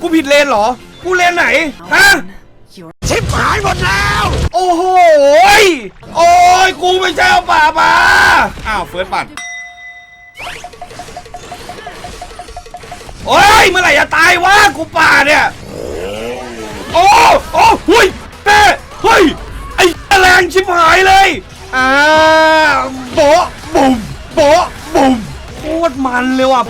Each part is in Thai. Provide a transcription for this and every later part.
กูผิดเลนเหรอ กูเลนไหน ฮะ ชิบหายหมดแล้ว โอ้โหยโอ้ย กูไม่ใช่เอาป่ามา อ้าวเฟิร์สบัตรโอ้ย เมื่อไหร่จะตายวะ กูป่าเนี่ย โอ้โอ้หุยเต้เฮ้ย ไอ้แรงชิบหายเลย อ่าโบะบุ่มโบะบุ่มโคตรมันเลยว่ะ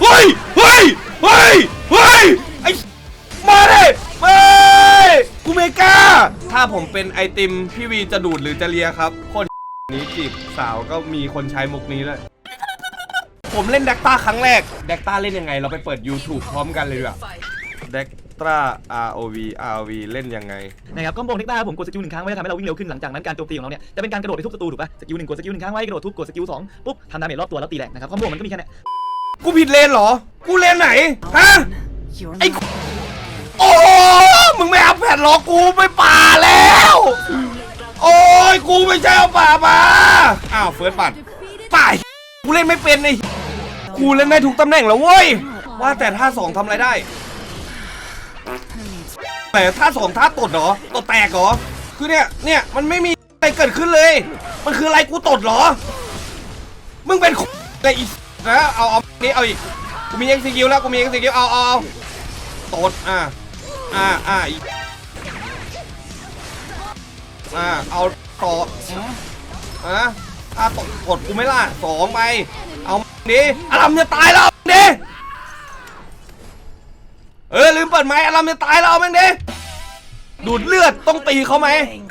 เฮ้ยเฮ้ยเฮ้ยเฮ้ยไอ้มาเลยมากูไม่กล้าถ้าผมเป็นไอติมพี่วีจะดูดหรือจะเลียครับ คนนี้จีบสาวก็มีคนใช้มุกนี้เลยผมเล่นแดกต้าครั้งแรกแดกต้าเล่นยังไง เราไปเปิด YouTube พร้อมกันเลยดีกว่าแดกต้า ROV ROV เล่นยังไงนะครับก็โบงเทคต้าครับผมกดสกิลหนึ่งครั้งไว้จะทำให้เราวิ่งเร็วขึ้นหลังจากนั้นการโจมตีของเราเนี่ยจะเป็นการกระโดดไปทุบศัตรูถูกปะสกิลหนึ่งกดสกิลหนึ่งครั้งไว้กระโดดทุบกดสกิลสองปุ๊บทำดาเมจรอบตัวแล้วตีแรงนะครับคอมโบมันก็มีแค่เนี้ย กูผิดเลนเหรอ กูเลนไหน ฮะ ไอ้ โอ้มึงไม่อัพแผ่นหรอ กูไปป่าแล้ว โอ้ย กูไม่ใช่เอาป่ามา อ้าวเฟิร์สบัตรป่ากูเล่นไม่เป็นไอ้กูเล่นได้ทุกตำแหน่งแล้วเว้ย ว่าแต่ท่าสองทำอะไรได้ แต่ท่าสองท่าตดเหรอ ตดแตกเหรอ คือเนี่ย เนี่ยมันไม่มีอะไรเกิดขึ้นเลย มันคืออะไรกูตดเหรอ มึงเป็นแต่ นะเอาเอานี่เอาอีกกูมีเอ็กซิคิวแล้วกูมีเอ็กซิคิวเอาเอาเอาตดอ่าอ่าอ่าอีกอ่าเอาต่ออืมอะอ่าตดกดกูไม่ล่ะสองไปเอาดิอารมจะตายแล้วเอาดิเออลืมเปิดไม้อารมจะตายแล้วเอาแม่งดิดูดเลือดต้องตีเขาไหม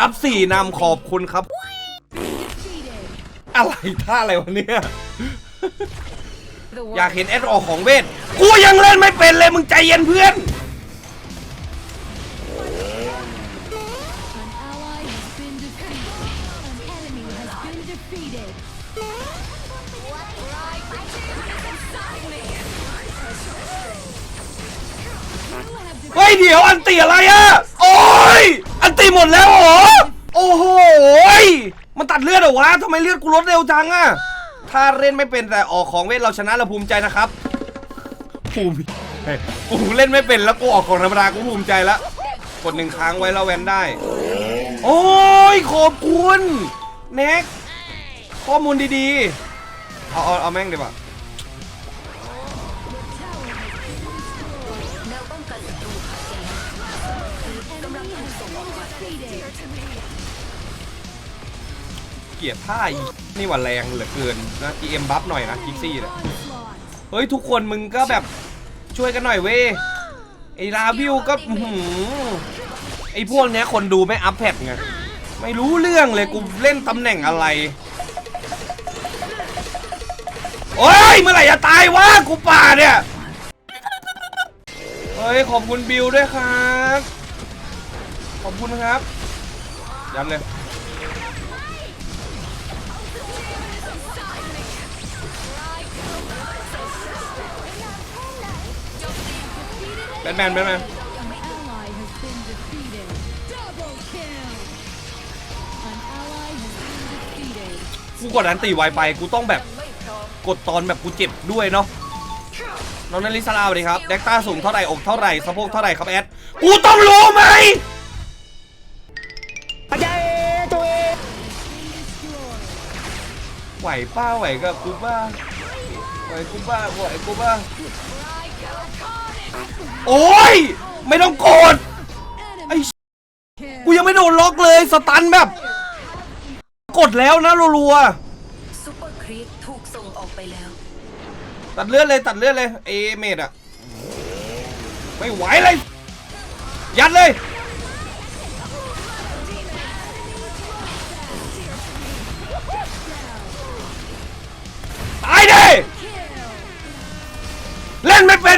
อัพสี่นำขอบคุณครับ อะไรท่าอะไรวะเนี่ย อยากเห็นแอดออกของเวทกูยังเล่นไม่เป็นเลยมึงใจเย็นเพื่อน An ally has been defeated. An enemy has been defeated. เฮ้ยเดี๋ยวอันตีอะไรอะโอ้ยอันตีหมดแล้วเหรอ โอ้โหยมันตัดเลือดเหรอวะทำไมเลือดกูลดเร็วจังอะ ถ้าเล่นไม่เป็นแต่ออกของเวทเราชนะเราภูมิใจนะครับ ภูมิเฮ้ยกูเล่นไม่เป็นแล้วกูออกของธรรมดากูภูมิใจแล้วกดหนึ่งครั้งไว้แล้วแวนได้ โอ้ยขอบคุณเน็กข้อมูลดีๆ เอาเอาเอาแม่งดีกว่า เกลียดท่าอีนี่ว่าแรงเหลือเกินนะ GM บัฟหน่อยนะคิกซี่เนี่ยเฮ้ยทุกคนมึงก็แบบช่วยกันหน่อยเว้ยไอ้ลาวิวก็อื้อหือไอ้พวกเนี้ยคนดูไม่อัพแพดไงไม่รู้เรื่องเลยกูเล่นตำแหน่งอะไร โอ้ยเมื่อไหร่จะตายวะกูป่าเนี่ยเฮ้ยขอบคุณบิวด้วยครับ ขอบคุณครับยันเลย แบนแมนแบนแมน An ally has been defeated. Double kill. An ally has been defeated. กูกดอันตีไวไปกูต้องแบบกดตอนแบบกูเจ็บด้วยเนาะน้องนันลิสลาสวัสดีครับแดกต้าสูงเท่าไหร่อกเท่าไหร่สะโพกเท่าไหร่ครับแอดกูต้องรู้ไหมไหวป้าไหวกับกูป้าไหวกูป้าไหวกูป้า โอ้ย ไม่ต้องโกรธไอ้ Kill. กูยังไม่โดนล็อกเลยสตันแบบ กดแล้วนะรัวๆซุปเปอร์ครีปถูกส่งออกไปแล้ว ตัดเลือดเลยตัดเลือดเลยเอเมดอะไม่ไหวเลย ยัดเลย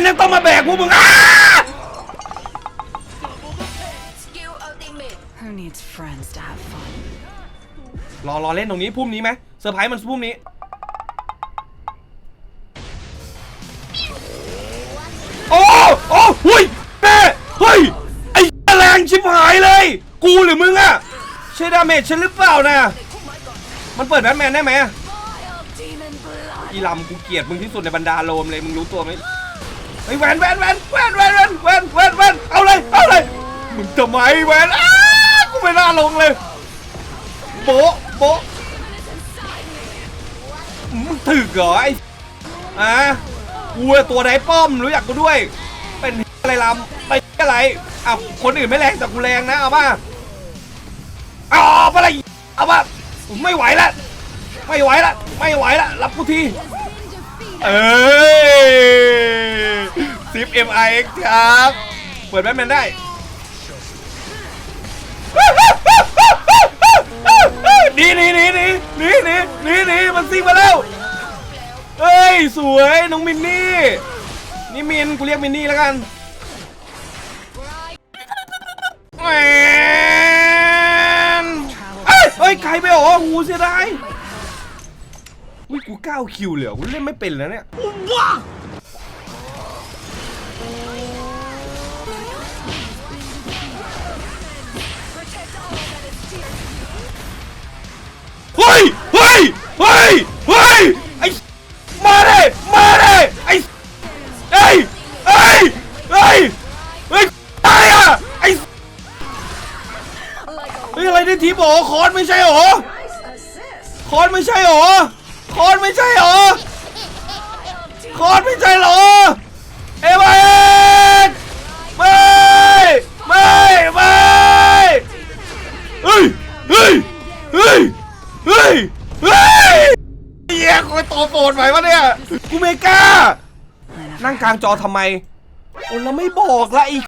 นไม่เป็นยังต้องมาแบกพวกมึงอ้าลอัลติเมท Who needs friends to have fun? รอรอเล่นตรงนี้พุ่มนี้ไหมเซอร์ไพรส์มันพุ่มนี้ โอ้โอ้หุยแม่เฮ้ย ไอ้แรงชิบหายเลย กูหรือมึงอะใช่ดาเมจฉันหรือเปล่านะ มันเปิดแบทแมนได้ไหม Vile demon blood. อีลำกูเกลียดมึงที่สุดในบรรดาโลมเลย มึงรู้ตัวไหม ฮ้ยแวนแวนแวนแวนแวนแวนแวนแวนแวนเอาเลยเอาเลยมึงทำไมแวนอ้ากูไม่น่าลงเลยโบะโบะมึงถึกเหรอไอ้อะกูอตัวไหนป้อมรู้จักกูด้วย เป็นอะไรลำไปอะไรอะคนอื่นไม่แรงแต่กูแรงนะเอาป่ะเอาอะไรเอาป่ะไม่ไหวละไม่ไหวละไม่ไหวละรับกูทีเอ้ย ลิป MIX ครับ เปิดแบทแมนได้ ดีหนี่นี่นี่นี่นี่นี่นี่มันซิ่งมาแล้วเอ้ย สวยน้องมินนี่ นี่มินกูเรียกมินนี่แล้วกันแหนเฮ้ยใครไปอ๋อหูเสียดายอุ้ยกูเก้าคิวเหลือกูเล่นไม่เป็นแล้วเนี่ย ยเฮ้ยเฮ้ยเฮ้ยไอ้มาเลยมาเลยไอ้เอ้ยเอ้ยเอ้ยเฮ้ตายอะไอ้เฮ้ยอะไรได้ทีบอกคอนไม่ใช่หรอคอนไม่ใช่หรอคอนไม่ใช่หรอคอนไม่ใช่หรอ กลางจอทำไม โอ้แล้วไม่บอกละอีก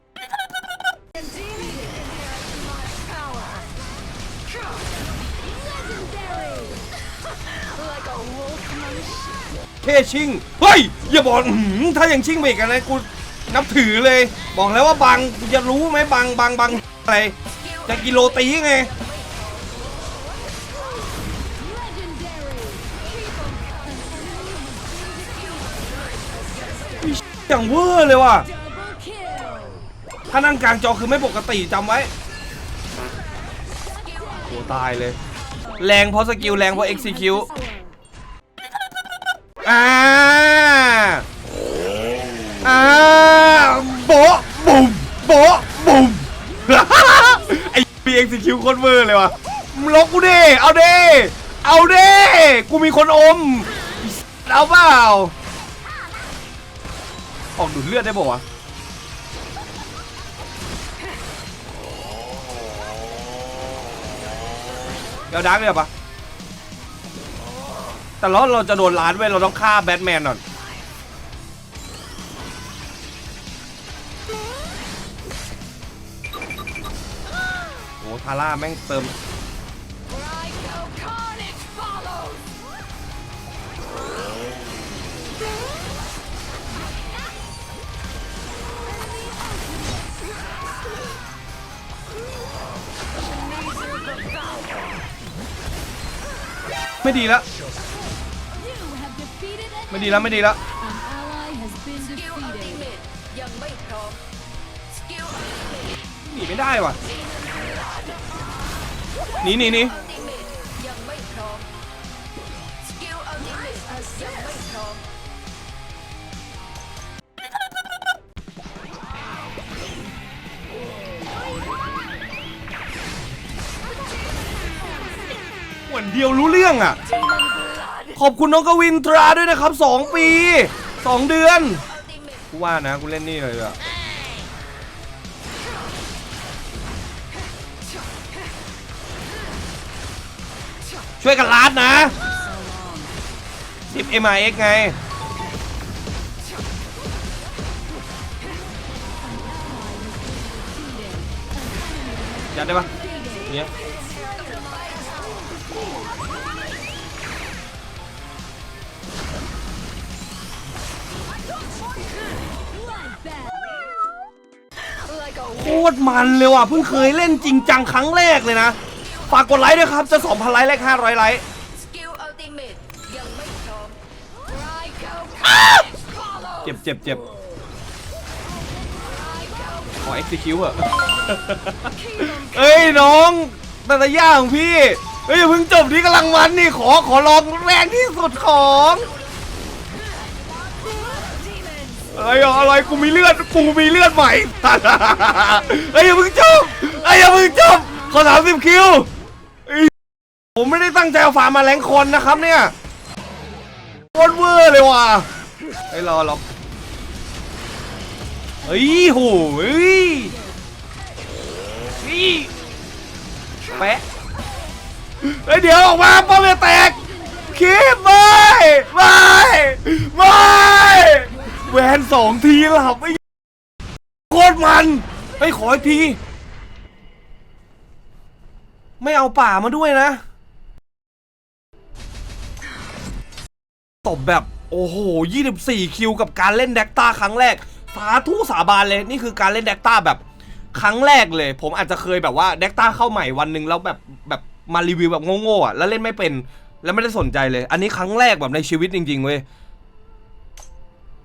เทชิง เฮ้ย อย่าบอกอื้อหือถ้ายังชิงไปอีกนะกูนับถือเลย บอกแล้วว่าบังจะรู้ไหมบังบังบังอะไร จะกิโลตีไง อย่างเวอร์เลยว่ะถ้านั่งกลางจอคือไม่ปกติจำไว้โหตายเลย แรงเพราะสกิลแรงเพราะ execute อ่าอ่าโบะบุ่มโบะบุ่มไอ้ปี execute โคตรเวอร์เลยว่ะล็อกกูดิเอาดิเอาดิกูมีคนอมเอาเปล่า ออกดูดเลือดได้ป่าวะเดี๋ยวดักเลยหรอปะแต่เราเราจะโดนล้านเว้ยเราต้องฆ่าแบทแมนก่อนโอ้ทาร่าแม่งเติม ไม่ดีละไม่ดีละไม่ดีละหนีไม่ได้ว่ะหนีหนีหนี เหมือนเดียวรู้เรื่องอะ ขอบคุณน้องกวินตราด้วยนะครับ 2 ปี 2 เดือนกูว่านะกูเล่นนี่เลยอะช่วยกันลาดนะ10 MIX ไงยัดได้ปะเนี่ย โคตรมันเลยว่ะเพิ่งเคยเล่นจริงจังครั้งแรกเลยนะ ฝากกดไลค์ด้วยครับจะ2,000ไลค์แลก500ไลค์ Skill ultimate ยังไม่พร้อม Psycho carnage follows เจ็บเจ็บเจ็บขอ execute เหอะเอ้ยน้องนาตาย่าของพี่เฮ้ยอย่าเพิ่งจบนี่กำลังมันนี่ขอขอลองแรงที่สุดของ ไอะอะไรกูมีเลือดกูมีเลือดใหม่เฮ้ยอย่าเพิ่งจบเฮ้ยอย่าเพิ่งจบขอสามสิบคิวผมไม่ได้ตั้งใจเอาฟาร์มาแรงคนนะครับเนี่ยโคตรเวอร์เลยว่ะไอ้รอรอเฮ้ยโหเฮ้ยนี่แปะเฮ้ยเดี๋ยวออกมาป้อมจะแตกคิดไม่ไม่ไม่ แวนสองทีหลับไอ้โคตรมันไปขออีกที ไม่เอาป่ามาด้วยนะ ตบแบบ โอ้โห 24 คิวกับการเล่นแดกต้าครั้งแรกสาธุสาบานเลยนี่คือการเล่นแดกต้าแบบครั้งแรกเลย ผมอาจจะเคยแบบว่าแดกต้าเข้าใหม่วันหนึ่งแล้วแบบแบบมารีวิวแบบโง่ๆอะแล้วเล่นไม่เป็น แล้วไม่ได้สนใจเลย อันนี้ครั้งแรกแบบในชีวิตจริงๆเว้ย